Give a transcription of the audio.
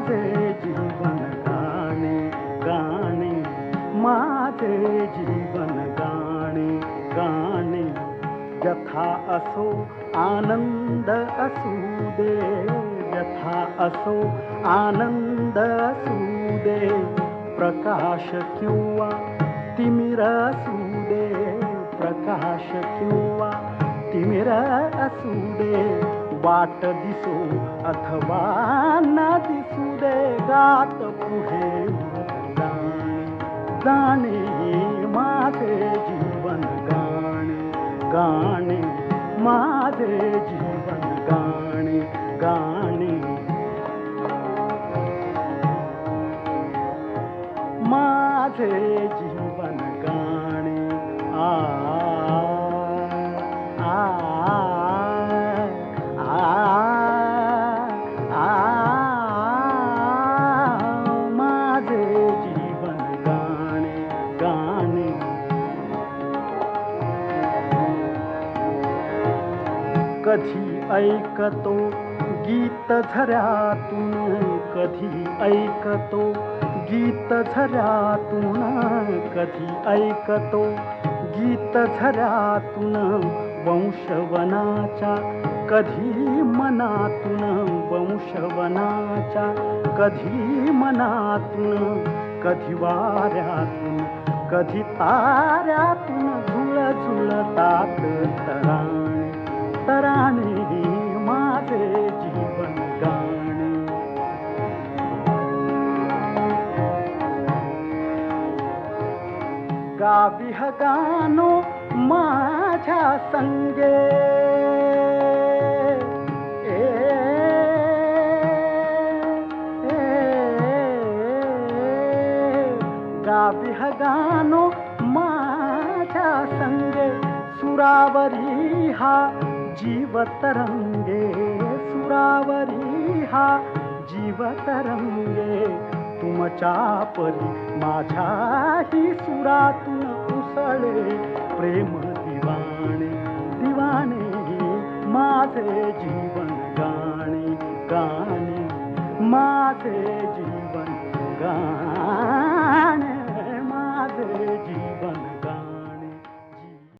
माधे जीवन गाने गाने। माधे जीवन गाने गाने। यथा असो आनन्द असूदे, यथा असो आनन्द असूदे। प्रकाश किंवा तिमिरसूदे प्रकाश किंवा तिमिर असूदे। वाट दिसो अथवा न दिसो गात पुढे जाणे माझे जीवन गाणे गाणे माझे जीवन गाणे गाणे माझे जीवन कधी ऐकतो गीत झऱ्यातून कधी ऐकतो गीत झऱ्यातून कधी ऐकतो गीत झऱ्यातून वंशवनाच्या कधी मनातून वंशवनाच्या कधी मनातून कधी वाऱ्यातून कधी ताऱ्यातून गाविह गानो मा सङ्गे। गाविह गानो मा सङ्गे। सुरावरीहा जीवतरङ्गे सुरावरीहा जीवतरङ्गे। तुमच्या परी माझ्याही सुरातून उसळे प्रेम दिवाणे दिवाणे माझे जीवन गाणे गाणे माझे जीवन